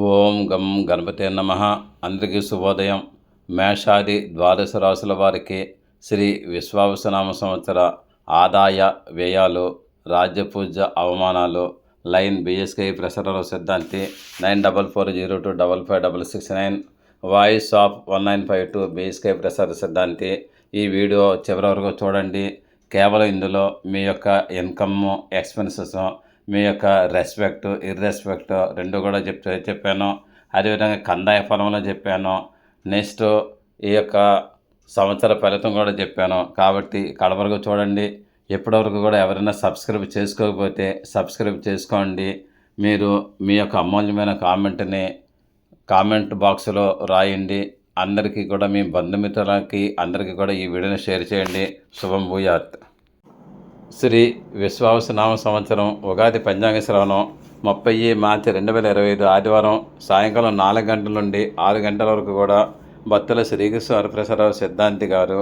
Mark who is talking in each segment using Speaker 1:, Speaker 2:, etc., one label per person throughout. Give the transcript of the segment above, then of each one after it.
Speaker 1: ఓం గం గణపతే నమ. అందరికీ శుభోదయం. మేషాది ద్వాదశ రాశుల వారికి శ్రీ విశ్వావసనామ సంవత్సర ఆదాయ వ్యయాలు రాజ్యపూజ అవమానాలు లైన్ బిఎస్కే ప్రసరణ Siddhanti nine double four zero two double five double six nine voice of one nine five two BSK ప్రసార సిద్ధాంతి. ఈ వీడియో చివరి వరకు చూడండి. కేవలం ఇందులో మీ యొక్క ఇన్కమ్ ఎక్స్పెన్సెస్ మీ యొక్క రెస్పెక్ట్ ఇర్రెస్పెక్ట్ రెండు కూడా చెప్తే చెప్పాను. అదేవిధంగా కందాయ ఫలంలో చెప్పాను. నెక్స్ట్ ఈ యొక్క సంవత్సర ఫలితం కూడా చెప్పాను. కాబట్టి కడవరకు చూడండి. ఇప్పటివరకు కూడా ఎవరైనా సబ్స్క్రైబ్ చేసుకోకపోతే సబ్స్క్రైబ్ చేసుకోండి. మీరు మీ యొక్క అమూల్యమైన కామెంట్ని కామెంట్ బాక్స్లో రాయండి. అందరికీ కూడా మీ బంధుమిత్రులకి అందరికీ కూడా ఈ వీడియోని షేర్ చేయండి. శుభం భూయాత్. శ్రీ విశ్వావసనామ సంవత్సరం ఉగాది పంచాంగ శ్రవణం ముప్పై మార్చి రెండు వేల ఇరవై ఐదు ఆదివారం సాయంకాలం నాలుగు గంటల నుండి ఆరు గంటల వరకు కూడా భక్తుల శ్రీకృష్ణ వరప్రసాదరావు సిద్ధాంతి గారు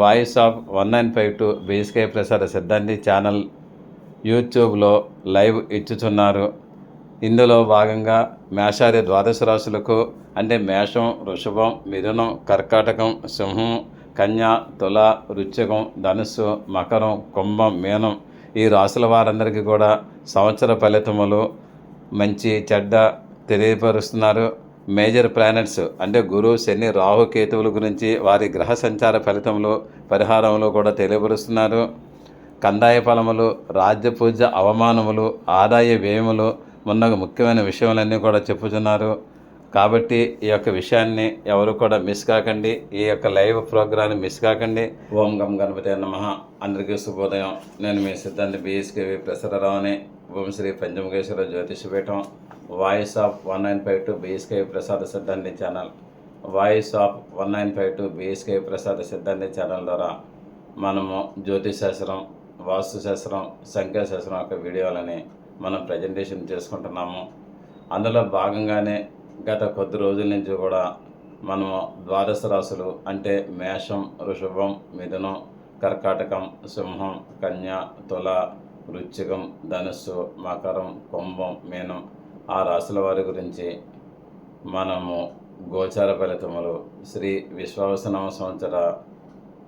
Speaker 1: voice of one nine five two BSK Prasada Siddhanti channel యూట్యూబ్లో లైవ్ ఇచ్చుచున్నారు. ఇందులో భాగంగా మేషాది ద్వాదశ రాశులకు అంటే మేషం వృషభం మిథునం కర్కాటకం సింహం కన్య తుల వృశ్చికం ధనుస్సు మకరం కుంభం మీనం ఈ రాశుల వారందరికీ కూడా సంవత్సర ఫలితములు మంచి చెడ్డ తెలియపరుస్తున్నారు. మేజర్ ప్లానెట్స్ అంటే గురు శని రాహు కేతువుల గురించి వారి గ్రహ సంచార ఫలితములు పరిహారములు కూడా తెలియపరుస్తున్నారు. కందాయ ఫలములు రాజ్యపూజ అవమానములు ఆదాయ వ్యయములు మొన్న ముఖ్యమైన విషయాలన్నీ కూడా చెప్పుచున్నారు. కాబట్టి ఈ యొక్క విషయాన్ని ఎవరు కూడా మిస్ కాకండి. ఈ యొక్క లైవ్ ప్రోగ్రాన్ని మిస్ కాకండి. ఓం గం గణపతి నమ. అందరికీ శుభోదయం. నేను మీ సిద్ధాంతి బిఎస్కేవి ప్రసరరావుని ఓం Shri Panchamukheshwara Jyotishapeetham voice of one nine five two BSK Prasada Siddhanti channel voice of one nine five two BSK Prasada Siddhanti channel ద్వారా మనము జ్యోతిశాస్త్రం వాస్తుశాస్త్రం సంఖ్యాశాస్త్రం యొక్క వీడియోలని మనం ప్రజెంటేషన్ చేసుకుంటున్నాము. అందులో భాగంగానే గత కొద్ది రోజుల నుంచి కూడా మనము ద్వాదశ రాశులు అంటే మేషం వృషభం మిథునం కర్కాటకం సింహం కన్య తుల వృచ్చికం ధనుస్సు మకరం కుంభం మీనం ఆ రాశుల వారి గురించి మనము గోచార ఫలితములు శ్రీ విశ్వావసనామ సంవత్సర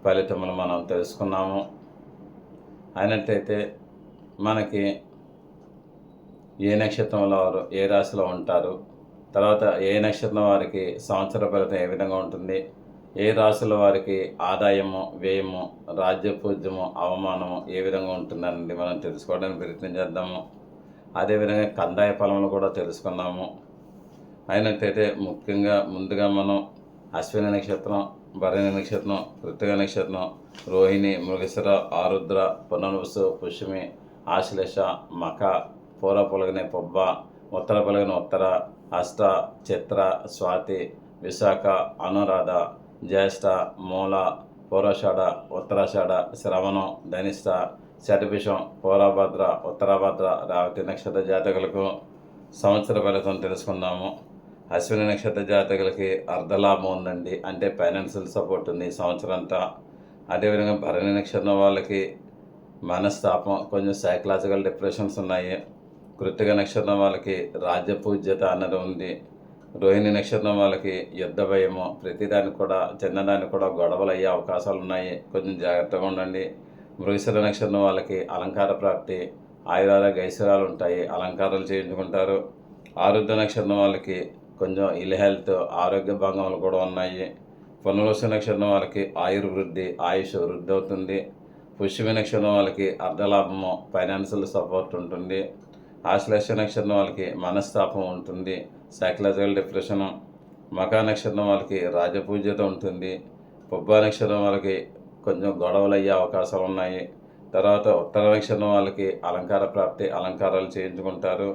Speaker 1: ఫలితములు మనం తెలుసుకున్నాము. అయినట్టయితే మనకి ఏ నక్షత్రంలో వారు ఏ రాశిలో ఉంటారు తర్వాత ఏ నక్షత్రం వారికి సంవత్సర ఫలితం ఏ విధంగా ఉంటుంది? ఏ రాశుల వారికి ఆదాయము వ్యయము రాజ్యపూజ్యము అవమానము ఏ విధంగా ఉంటుందనేది మనం తెలుసుకోవడానికి ప్రయత్నం చేద్దాము. అదేవిధంగా కందాయ ఫలములు కూడా తెలుసుకుందాము. అయినట్టయితే ముఖ్యంగా ముందుగా మనం అశ్విని నక్షత్రం భరణి నక్షత్రం కృతిక నక్షత్రం రోహిణి మృగశిర ఆరుద్ర పునర్వసు పుష్మి ఆశ్లేష మఖ పూర్వ పొలగని పొబ్బ ఉత్తర పొలగని ఉత్తర అష్ట చిత్ర స్వాతి విశాఖ అనురాధ జ్యేష్ఠ మూల పూర్వషాఢ ఉత్తరాషాఢ శ్రవణం ధనిష్ట శటభిషం పూర్వభద్ర ఉత్తరాభద్ర రావతి నక్షత్ర జాతకులకు సంవత్సర ఫలితం తెలుసుకుందాము. అశ్విని నక్షత్ర జాతకులకి అర్ధలాభం ఉందండి. అంటే ఫైనాన్షియల్ సపోర్ట్ ఉంది ఈ సంవత్సరం అంతా అదేవిధంగా భరణి నక్షత్రం వాళ్ళకి మనస్తాపం కొంచెం సైకలాజికల్ డిప్రెషన్స్ ఉన్నాయి. కృతిక నక్షత్రం వాళ్ళకి రాజ్యపూజ్యత అన్నది ఉంది. రోహిణి నక్షత్రం వాళ్ళకి యుద్ధ భయము ప్రతిదానికి కూడా చిన్నదానికి కూడా గొడవలు అయ్యే అవకాశాలు ఉన్నాయి. కొంచెం జాగ్రత్తగా ఉండండి. మృగశిర నక్షత్రం వాళ్ళకి అలంకార ప్రాప్తి ఆయుధాల ఐశ్వర్యాలు ఉంటాయి. అలంకారాలు చేయించుకుంటారు. ఆరుద్ర నక్షత్రం వాళ్ళకి కొంచెం ఇల్ హెల్త్ ఆరోగ్య భంగములు కూడా ఉన్నాయి. పునర్వస నక్షత్రం వాళ్ళకి ఆయుర్వృద్ధి ఆయుష్ వృద్ధి అవుతుంది. పుష్యమి నక్షత్రం వాళ్ళకి అర్ధలాభము ఫైనాన్షియల్ సపోర్ట్ ఉంటుంది. ఆశ్లేష నక్షత్రం వాళ్ళకి మనస్తాపం ఉంటుంది సైకలాజికల్ డిప్రెషన్ మకా నక్షత్రం వాళ్ళకి రాజపూజ్యత ఉంటుంది పుబ్బ నక్షత్రం వాళ్ళకి కొంచెం గొడవలు అయ్యే అవకాశాలు ఉన్నాయి. తర్వాత ఉత్తర నక్షత్రం వాళ్ళకి అలంకార ప్రాప్తి అలంకారాలు చేయించుకుంటారు.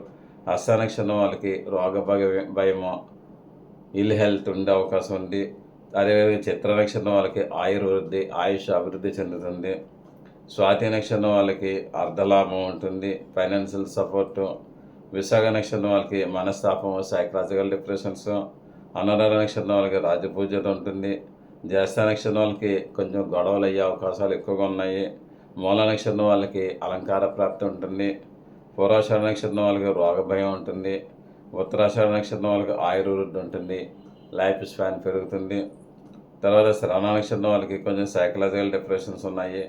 Speaker 1: హస్త నక్షత్రం వాళ్ళకి రోగ భయ భయము ఇల్ హెల్త్ ఉండే అవకాశం ఉంది. అదేవిధంగా చిత్ర నక్షత్రం వాళ్ళకి ఆయుర్వృద్ధి ఆయుష్ అభివృద్ధి చెందుతుంది. స్వాతి నక్షత్రం వాళ్ళకి అర్ధలాభం ఉంటుంది ఫైనాన్షియల్ సపోర్టు విశాఖ నక్షత్రం వాళ్ళకి మనస్తాపం సైకలాజికల్ డిప్రెషన్స్ అనురాధ నక్షత్రం వాళ్ళకి రాజపూజత ఉంటుంది. జ్యేష్ఠ నక్షత్రం వాళ్ళకి కొంచెం గొడవలు అయ్యే అవకాశాలు ఎక్కువగా ఉన్నాయి. మూల నక్షత్రం వాళ్ళకి అలంకార ప్రాప్తి ఉంటుంది. పూర్వాషాఢ నక్షత్రం వాళ్ళకి రోగ భయం ఉంటుంది. ఉత్తరాషాఢ నక్షత్రం వాళ్ళకి ఆయుర్వృద్ధి ఉంటుంది. లైఫ్ స్పాన్ పెరుగుతుంది. తర్వాత శ్రవణ నక్షత్రం వాళ్ళకి కొంచెం సైకలాజికల్ డిప్రెషన్స్ ఉన్నాయి.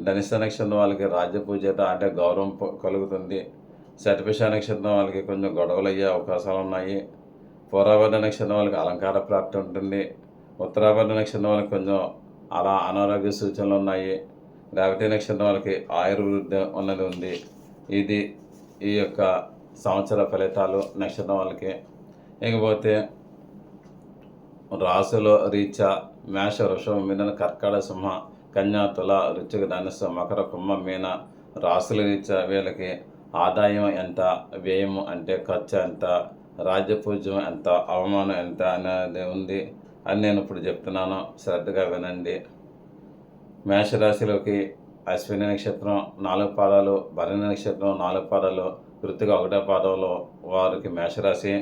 Speaker 1: ధనిష్ట నక్షత్రం వాళ్ళకి రాజ్యపూజత అంటే గౌరవం కలుగుతుంది. శతపిష నక్షత్రం వాళ్ళకి కొంచెం గొడవలు అయ్యే అవకాశాలు ఉన్నాయి. పూర్వభద్ర నక్షత్రం వాళ్ళకి అలంకార ప్రాప్తి ఉంటుంది. ఉత్తరాభద్ర నక్షత్రం వాళ్ళకి కొంచెం అలా అనారోగ్య సూచనలు ఉన్నాయి. రేవతి నక్షత్రం వాళ్ళకి ఆయుర్వృద్ధి ఉన్నది ఉంది. ఇది ఈ యొక్క సంవత్సర ఫలితాలు నక్షత్రం వాళ్ళకి. ఇకపోతే రాసులో రీచ మేష వృషభం మిథున కర్కాడ సింహ కన్యా తుల రుచిక ధనుసు మకర కుంభ మీన రాసుల వీళ్ళకి ఆదాయం ఎంత వ్యయం అంటే ఖర్చు ఎంత రాజ్యపూజ్యం ఎంత అవమానం ఎంత అనేది ఉంది అని నేను ఇప్పుడు చెప్తున్నాను. శ్రద్ధగా వినండి. మేషరాశిలోకి అశ్విని నక్షత్రం నాలుగు పాదాలు భరణి నక్షత్రం నాలుగు పాదాలు వృత్తిగా ఒకటో పాదంలో వారికి మేషరాశి.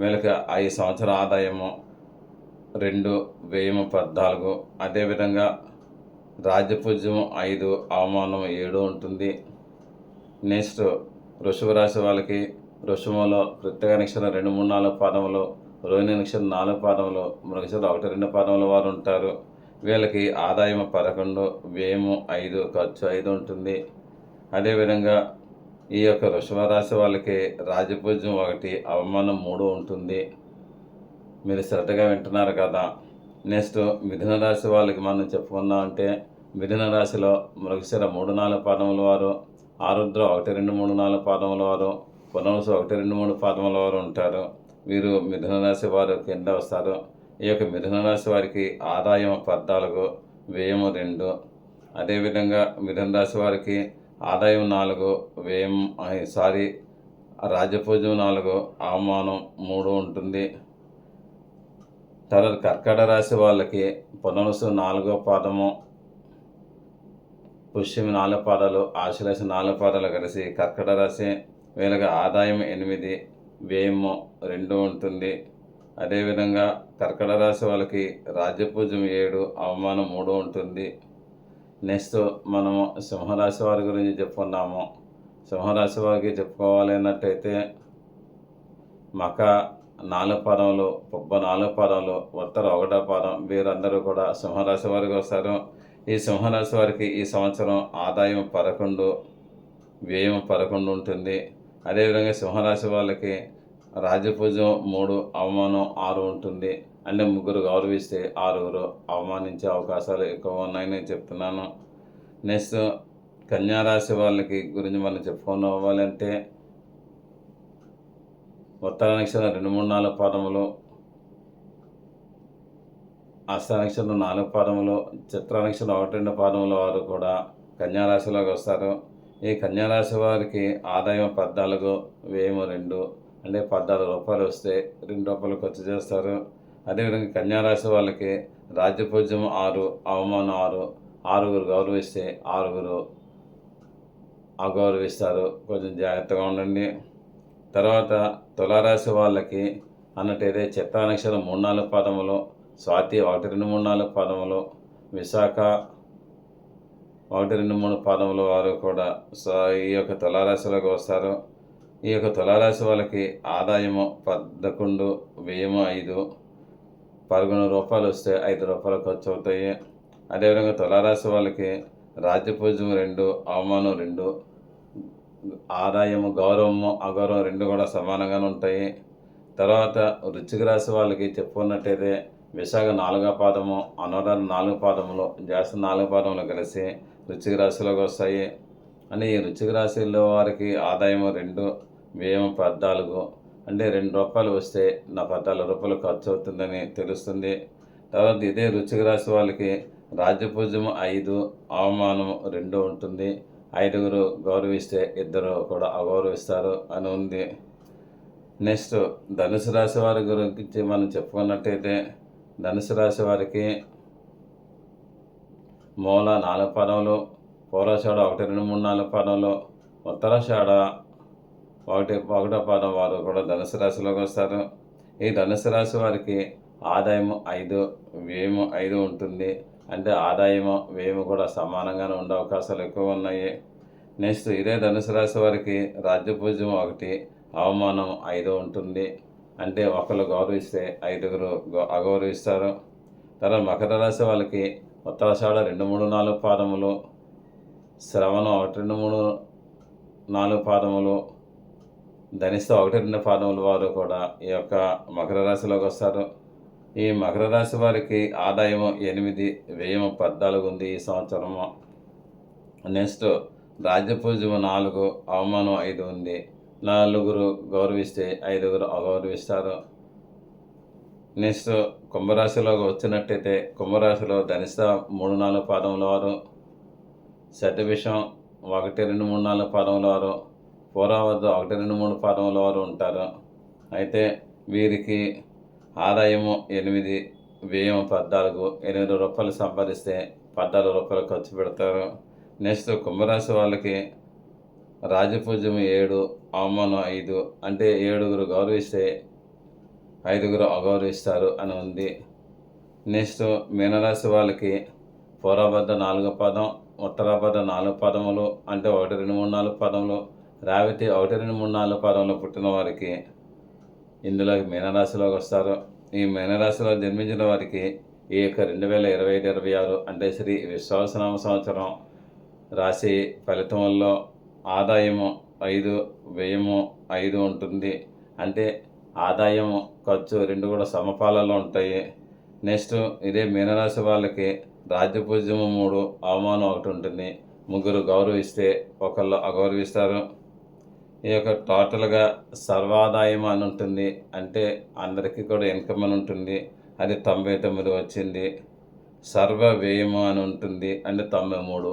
Speaker 1: వీళ్ళకి ఐదు సంవత్సరాల ఆదాయము రెండు వెయ్యి పద్నాలుగు. అదేవిధంగా రాజ్యపూజ్యం ఐదు అవమానం ఏడు ఉంటుంది. నెక్స్ట్ వృషభ రాశి వాళ్ళకి వృషభంలో కృత్తిక నక్షత్రం రెండు మూడు నాలుగు పాదములు రోహిణి నక్షత్రం నాలుగు పాదములు మృగశిర ఒకటి రెండు పాదముల వారు ఉంటారు. వీళ్ళకి ఆదాయం పదకొండు వ్యయము ఐదు ఖర్చు ఐదు ఉంటుంది. అదేవిధంగా ఈ యొక్క వృషభ రాశి వాళ్ళకి రాజపూజ్యం ఒకటి అవమానం మూడు ఉంటుంది. మీరు శ్రద్ధగా వింటున్నారు కదా. నెక్స్ట్ మిథున రాశి వాళ్ళకి మనం చెప్పుకుందాం అంటే మిథున రాశిలో మృగశిర మూడు నాలుగు పాదముల వారు ఆరుద్ర ఒకటి రెండు మూడు నాలుగు పాదముల వారు పునరుసు ఒకటి రెండు మూడు పాదముల వారు ఉంటారు. వీరు మిథున రాశి వారు కింద వస్తారు. ఈ యొక్క మిథున రాశి వారికి ఆదాయం పద్నాలుగు వ్యయము రెండు. అదేవిధంగా మిథున రాశి వారికి ఆదాయం నాలుగు వ్యయం సారీ రాజపూజం నాలుగు అవమానం మూడు ఉంటుంది. తర్వాత కర్కట రాశి వాళ్ళకి పునరుసు నాలుగో పాదము పుష్యమి నాలుగు పాదాలు ఆశ్లేష నాలుగు పాదాలు కలిసి కర్కట రాశి వీళ్ళకి ఆదాయం ఎనిమిది వ్యయము రెండు ఉంటుంది. అదేవిధంగా కర్కట రాశి వాళ్ళకి రాజ్యపూజ్యం ఏడు అవమానం మూడు ఉంటుంది. నెక్స్ట్ మనము సింహరాశి వారి గురించి చెప్పుకున్నాము. సింహరాశి వారికి చెప్పుకోవాలి అన్నట్టయితే మక నాలుగు పాదములు పుబ్బ నాలుగు పాదములు ఉత్తర ఒకటో పాదం వీరందరూ కూడా సింహరాశి వారికి వస్తారు. ఈ సింహరాశి వారికి ఈ సంవత్సరం ఆదాయం పదకొండు వ్యయం పదకొండు ఉంటుంది. అదేవిధంగా సింహరాశి వాళ్ళకి రాజపూజం మూడు అవమానం ఆరు ఉంటుంది. అంటే ముగ్గురు గౌరవిస్తే ఆరుగురు అవమానించే అవకాశాలు ఎక్కువ ఉన్నాయని చెప్తున్నాను. నెక్స్ట్ కన్యారాశి వాళ్ళకి గురించి మనం చెప్పుకోవాలంటే ఉత్తర నక్షత్రం రెండు మూడు నాలుగు పాదములు హస్త నక్షత్రం నాలుగు పాదములు చిత్ర నక్షత్రం ఒకటి రెండు పాదముల వారు కూడా కన్యారాశిలోకి వస్తారు. ఈ కన్యారాశి వారికి ఆదాయం పద్నాలుగు వ్యయము రెండు అంటే పద్నాలుగు రూపాయలు వస్తే రెండు రూపాయలు ఖర్చు చేస్తారు. అదేవిధంగా కన్యారాశి వాళ్ళకి రాజ్యపూజ్యం ఆరు అవమానం ఆరు ఆరుగురు గౌరవిస్తే ఆరుగురు అగౌరవిస్తారు. కొంచెం జాగ్రత్తగా ఉండండి. తర్వాత తులారాశి వాళ్ళకి అన్నట్టయితే చిత్తా నక్షత్రం మూడు నాలుగు పదములు స్వాతి ఒకటి రెండు మూడు నాలుగు పదములు విశాఖ ఒకటి రెండు మూడు పాదముల వారు కూడా సో ఈ యొక్క తులారాశిలోకి వస్తారు. ఈ యొక్క తులారాశి వాళ్ళకి ఆదాయము పదకొండు వ్యయము ఐదు పదకొండు రూపాయలు వస్తే ఐదు రూపాయలు ఖర్చు అవుతాయి. అదేవిధంగా తులారాశి వాళ్ళకి రాజ్యపూజ్యం రెండు అవమానం రెండు ఆదాయము గౌరవము అగౌరవం రెండు కూడా సమానంగానే ఉంటాయి. తర్వాత వృచ్చిక రాశి వాళ్ళకి చెప్పుకున్నట్టయితే విశాఖ నాలుగో పాదము అనురాధ నాలుగు పాదములు జాస్తి నాలుగు పాదములు కలిసి వృచ్చిక రాశిలోకి వస్తాయి. అని ఈ వృచ్చిక రాశిలో వారికి ఆదాయం రెండు వ్యయం పద్నాలుగు. అంటే రెండు రూపాయలు వస్తే నా పద్నాలుగు రూపాయలు ఖర్చు అవుతుందని తెలుస్తుంది. తర్వాత ఇదే వృచ్చిక రాశి వాళ్ళకి రాజ్యపూజ్యము ఐదు అవమానం రెండు ఉంటుంది. ఐదుగురు గౌరవిస్తే ఇద్దరు కూడా అగౌరవిస్తారు అని ఉంది. నెక్స్ట్ ధనుసు రాశి వారి గురించి మనం చెప్పుకున్నట్టయితే ధనుసు రాశి వారికి మూల నాలుగు పదములు పూర్వషాఢ ఒకటి రెండు మూడు నాలుగు పదములు ఉత్తరాషాఢ ఒకటి ఒకటో పదం వారు కూడా ధనుసు రాశిలోకి వస్తారు. ఈ ధనుసు రాశి వారికి ఆదాయము ఐదు వ్యయము ఐదు ఉంటుంది. అంటే ఆదాయము వ్యయము కూడా సమానంగానే ఉండే అవకాశాలు ఎక్కువ ఉన్నాయి. నెక్స్ట్ ఇదే ధనుసు రాశి వారికి రాజ్యపూజ్యం ఒకటి అవమానం ఐదు ఉంటుంది. అంటే ఒకరు గౌరవిస్తే ఐదుగురు గౌ- అగౌరవిస్తారు. తర్వాత మకర రాశి వాళ్ళకి ఉత్తరాషాఢ రెండు మూడు నాలుగు పాదములు శ్రవణం ఒకటి రెండు మూడు నాలుగు పాదములు ధనిస్తో ఒకటి రెండు పాదముల వారు కూడా ఈ యొక్క మకర రాశిలోకి వస్తారు. ఈ మకర రాశి వారికి ఆదాయం ఎనిమిది వ్యయం పద్నాలుగు ఉంది ఈ సంవత్సరము. నెక్స్ట్ రాజ్యపూజము నాలుగు అవమానం ఐదు ఉంది. నలుగురు గౌరవిస్తే ఐదుగురు అగౌరవిస్తారు. నెక్స్ట్ కుంభరాశిలోకి వచ్చినట్టయితే కుంభరాశిలో ధనిష్ట మూడు నాలుగు పాదముల వారు. శతభిషం ఒకటి రెండు మూడు నాలుగు పాదముల వారు. పూర్వవద్ద ఒకటి రెండు మూడు పాదముల వారు ఉంటారు. అయితే వీరికి ఆదాయము ఎనిమిది వ్యయం పద్నాలుగు ఎనిమిది రూపాయలు సంపాదిస్తే పద్నాలుగు రూపాయలు ఖర్చు పెడతారు. నెక్స్ట్ కుంభరాశి వాళ్ళకి రాజపూజ్యం ఏడు అవమానం ఐదు అంటే ఏడుగురు గౌరవిస్తే ఐదుగురు అగౌరవిస్తారు అని ఉంది. నెక్స్ట్ మీనరాశి వాళ్ళకి పూర్వబద్ధ నాలుగు పదం ఉత్తరాబద్ధ నాలుగు పదములు అంటే ఒకటి రెండు మూడు నాలుగు పదములు రావితి ఒకటి రెండు మూడు నాలుగు పదములు పుట్టిన వారికి ఇందులో మీనరాశిలోకి వస్తారు. ఈ మీనరాశిలో జన్మించిన వారికి ఈ యొక్క రెండు వేల ఇరవై ఐదు ఇరవై ఆరు అంటే శ్రీ విశ్వాసనామ సంవత్సరం రాశి ఫలితంలో ఆదాయము ఐదు వ్యయము ఐదు ఉంటుంది. అంటే ఆదాయము ఖర్చు రెండు కూడా సమపాలలో ఉంటాయి. నెక్స్ట్ ఇదే మీనరాశి వాళ్ళకి రాజ్యపూజ్యము మూడు అవమానం ఒకటి ఉంటుంది. ముగ్గురు గౌరవిస్తే ఒకళ్ళు అగౌరవిస్తారు. ఈ యొక్క టోటల్గా సర్వాదాయం అని ఉంటుంది. అంటే అందరికీ కూడా ఇన్కమ్ అని ఉంటుంది. అది తొంభై తొమ్మిది వచ్చింది. సర్వ వ్యయము అని ఉంటుంది. అంటే తొంభై మూడు.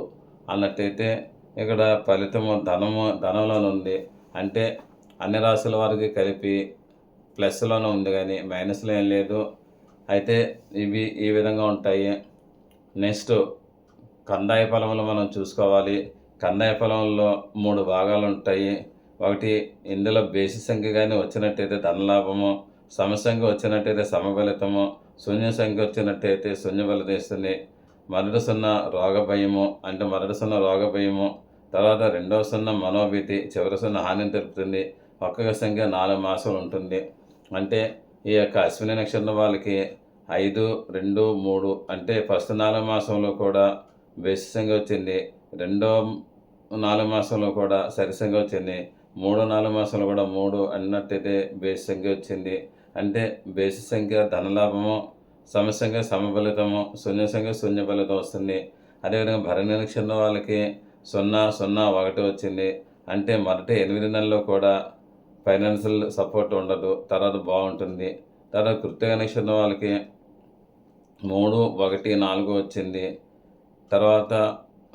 Speaker 1: అన్నట్టయితే ఇక్కడ ఫలితము ధనము ధనంలోనే ఉంది. అంటే అన్ని రాశుల వారికి కలిపి ప్లస్లోనే ఉంది కానీ మైనస్లో ఏం లేదు. అయితే ఇవి ఈ విధంగా ఉంటాయి. నెక్స్ట్ కందాయ ఫలములు మనం చూసుకోవాలి. కందాయ ఫలంలో మూడు భాగాలు ఉంటాయి. ఒకటి ఇందులో బేసి సంఖ్య కానీ వచ్చినట్టయితే ధనలాభము సమసంఖ్య వచ్చినట్టయితే సమబలితము శూన్య సంఖ్య వచ్చినట్టయితే శూన్య ఇస్తుంది మొదటి సున్నా రోగ భయము అంటే మొదటి సున్న రోగ భయము తర్వాత రెండవ సున్న మనోభీతి చివరి సున్న హానిని తెలుపుతుంది ఒక్కొక్క సంఖ్య నాలుగు మాసాలు ఉంటుంది. అంటే ఈ యొక్క అశ్విని నక్షత్రం వాళ్ళకి ఐదు రెండు మూడు అంటే ఫస్ట్ నాలుగు మాసంలో కూడా బేసి సంఖ్య వచ్చింది రెండో నాలుగు మాసంలో కూడా సరిసంగా వచ్చింది మూడో నాలుగు మాసాలు కూడా మూడు అన్నట్టయితే బేసి సంఖ్య వచ్చింది. అంటే బేసి సంఖ్య ధనలాభము సమసంఖ్య సమఫలితము శూన్య సంఖ్య శూన్య ఫలితం వస్తుంది. అదేవిధంగా భరణి నక్షత్రం వాళ్ళకి సున్నా సున్నా ఒకటి వచ్చింది. అంటే మొదటి ఎనిమిది నెలల్లో కూడా ఫైనాన్షియల్ సపోర్ట్ ఉండదు. తర్వాత బాగుంటుంది. తర్వాత కృత్తిక నక్షత్రం వాళ్ళకి మూడు ఒకటి నాలుగు వచ్చింది. తర్వాత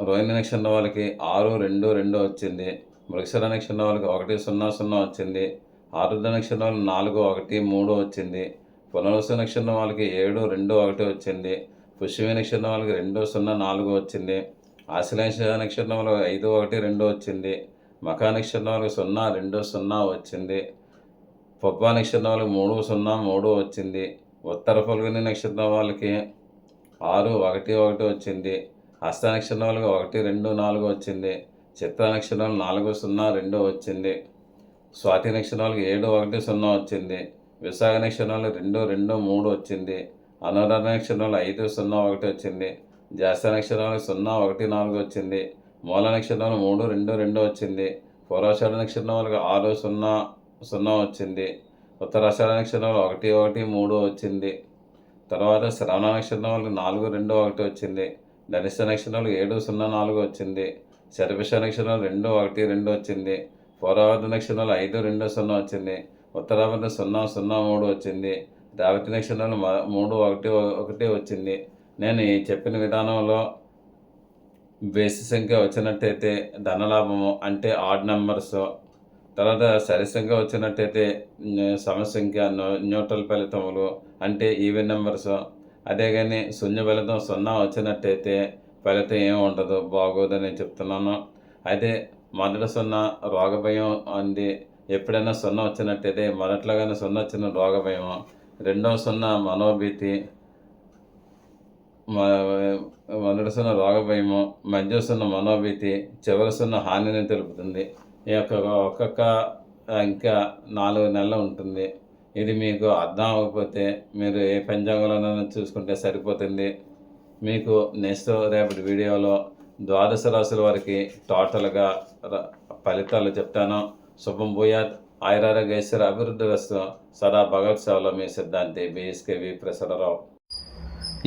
Speaker 1: రోహిణి నక్షత్రం వాళ్ళకి ఆరు రెండు రెండు వచ్చింది. మృగశిర నక్షత్రం వాళ్ళకి ఒకటి సున్నా సున్నా వచ్చింది. ఆరుద్ర నక్షత్రం వాళ్ళకి నాలుగు ఒకటి మూడు వచ్చింది. పునర్వసు నక్షత్రం వాళ్ళకి ఏడు రెండు ఒకటి వచ్చింది. పుష్యమి నక్షత్రం వాళ్ళకి రెండు సున్నా నాలుగు వచ్చింది. ఆశ్లేష నక్షత్రం వాళ్ళకి ఐదు ఒకటి రెండు వచ్చింది. మకా నక్షత్రం వాళ్ళకి సున్నా రెండు సున్నా వచ్చింది. పొప్ప నక్షత్రం వాళ్ళకి మూడు సున్నా మూడు వచ్చింది. ఉత్తర ఫల్గుని నక్షత్రం వాళ్ళకి ఆరు ఒకటి ఒకటి వచ్చింది. హస్త నక్షత్రం వాళ్ళకి ఒకటి రెండు నాలుగు వచ్చింది. చిత్ర నక్షత్రం నాలుగు సున్నా రెండు వచ్చింది. స్వాతి నక్షత్రాలకు ఏడు ఒకటి సున్నా వచ్చింది. విశాఖ నక్షత్రాలు రెండు రెండు మూడు వచ్చింది. అనురాధ నక్షత్రాలు ఐదు సున్నా ఒకటి వచ్చింది. జ్యేష్ఠ నక్షత్రం సున్నా ఒకటి నాలుగు వచ్చింది. మూల నక్షత్రాలు మూడు రెండు రెండు వచ్చింది. పూర్వాషాఢ నక్షత్రం వాళ్ళకి ఆరు సున్నా సున్నా వచ్చింది. ఉత్తరాషాఢ నక్షత్రం ఒకటి ఒకటి మూడు వచ్చింది. తర్వాత శ్రవణ నక్షత్రం వాళ్ళకి నాలుగు రెండు ఒకటి వచ్చింది. ధనిష్ట నక్షత్రాలు ఏడు సున్నా నాలుగు వచ్చింది. శతభిష నక్షత్రం రెండు ఒకటి రెండు వచ్చింది. పూర్వవర్ధ నక్షత్రంలో ఐదు రెండు సున్నా వచ్చింది. ఉత్తరాభద్ర సున్నా సున్నా మూడు వచ్చింది. రేవతి నక్షత్రంలో మూడు ఒకటి ఒకటి వచ్చింది. నేను ఈ చెప్పిన విధానంలో బేసి సంఖ్య వచ్చినట్టయితే ధనలాభము అంటే ఆడ్ నెంబర్స్. తర్వాత సరి సంఖ్య వచ్చినట్టయితే సమసంఖ్య న్యూట్రల్ ఫలితములు అంటే ఈవెన్ నెంబర్స్. అదే కానీ శూన్య ఫలితం సున్నా వచ్చినట్టయితే ఫలితం ఏమి ఉండదు బాగోదని నేను చెప్తున్నాను. అయితే మొదటి సున్నా రోగ భయం అంది. ఎప్పుడైనా సున్నా వచ్చినట్టయితే మొదట్లోగానే సున్నా వచ్చిన రోగ భయం రెండవ సున్నా మనోభీతి. మొదటి సున్న రోగ భయము మధ్య సున్న మనోభీతి చివరి సున్న హానిని తెలుపుతుంది. ఈ యొక్క ఒక్కొక్క ఇంకా నాలుగు నెలలు ఉంటుంది. ఇది మీకు అర్థం అవ్వకపోతే మీరు ఏ పంచాంగంలోనైనా చూసుకుంటే సరిపోతుంది. మీకు నెక్స్ట్ రేపటి వీడియోలో ద్వాదశ రాశుల వారికి టోటల్గా ఫలితాలు చెప్తాను. శుభం భూయాత్. ఆయురారోగ్యేశ్వర అభివృద్ధి రస్తు. సదా భగవత్ సేవలో మీ సిద్ధాంతి బిఎస్కేవి ప్రసరరావు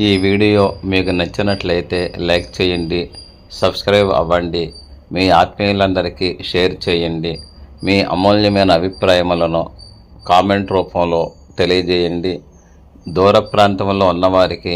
Speaker 1: ఈ వీడియో మీకు నచ్చినట్లయితే లైక్ చేయండి సబ్స్క్రైబ్ అవ్వండి మీ ఆత్మీయులందరికీ షేర్ చేయండి మీ అమూల్యమైన అభిప్రాయములను కామెంట్ రూపంలో తెలియజేయండి. దూర ప్రాంతంలో ఉన్నవారికి